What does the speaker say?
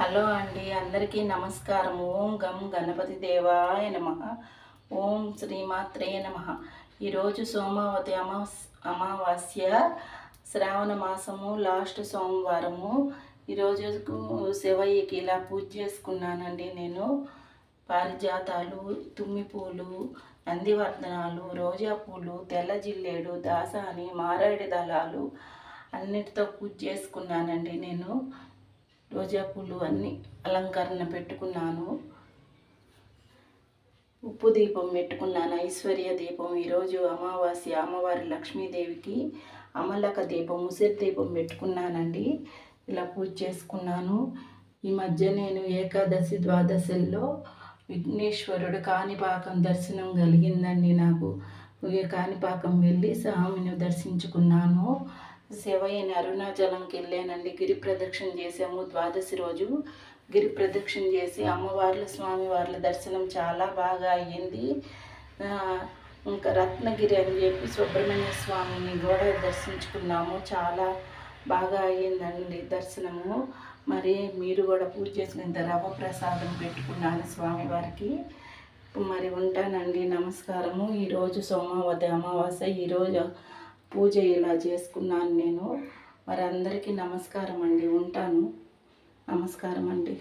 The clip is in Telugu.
హలో అండి అందరికీ నమస్కారం. ఓం గం గణపతి దేవాయ నమ. ఓం శ్రీమాత్రే నమ. ఈరోజు సోమావతి అమాస్ అమావాస్య శ్రావణ మాసము లాస్ట్ సోమవారము. ఈరోజు శివయ్యకి ఇలా పూజ చేసుకున్నానండి నేను. పారిజాతాలు తుమ్మి పూలు నందివర్ధనాలు రోజా పూలు తెల్ల జిల్లేడు దాసాని మారేడు దళాలు అన్నిటితో పూజ చేసుకున్నానండి నేను. రోజా పూలు అన్నీ అలంకరణ పెట్టుకున్నాను. ఉప్పు దీపం పెట్టుకున్నాను. ఐశ్వర్య దీపం ఈరోజు అమావాస్య అమ్మవారి లక్ష్మీదేవికి అమలక దీపం ఉసిరి దీపం పెట్టుకున్నానండి. ఇలా పూజ చేసుకున్నాను. ఈ మధ్య నేను ఏకాదశి ద్వాదశిలో విఘ్నేశ్వరుడు కాణిపాకం దర్శనం కలిగిందండి నాకు. ఈ కాణిపాకం వెళ్ళి స్వామిని దర్శించుకున్నాను. శివయ్యని అరుణాచలంకి వెళ్ళానండి గిరి ప్రదక్షిణ చేసాము ద్వాదశి రోజు గిరి ప్రదక్షిణ చేసి అమ్మవార్ల స్వామివార్ల దర్శనం చాలా బాగా అయ్యింది. ఇంకా రత్నగిరి అని చెప్పి సుబ్రహ్మణ్య స్వామిని కూడా దర్శించుకున్నాము. చాలా బాగా అయ్యిందండి దర్శనము. మరి మీరు కూడా పూజ చేసుకున్న రవ ప్రసాదం పెట్టుకున్నాను స్వామివారికి. మరి ఉంటానండి. నమస్కారము. ఈరోజు సోమవతి అమావాస్య. ఈరోజు పూజ ఇలా చేసుకున్నాను నేను? మరి అందరికీ నమస్కారం అండి ఉంటాను. నమస్కారం అండి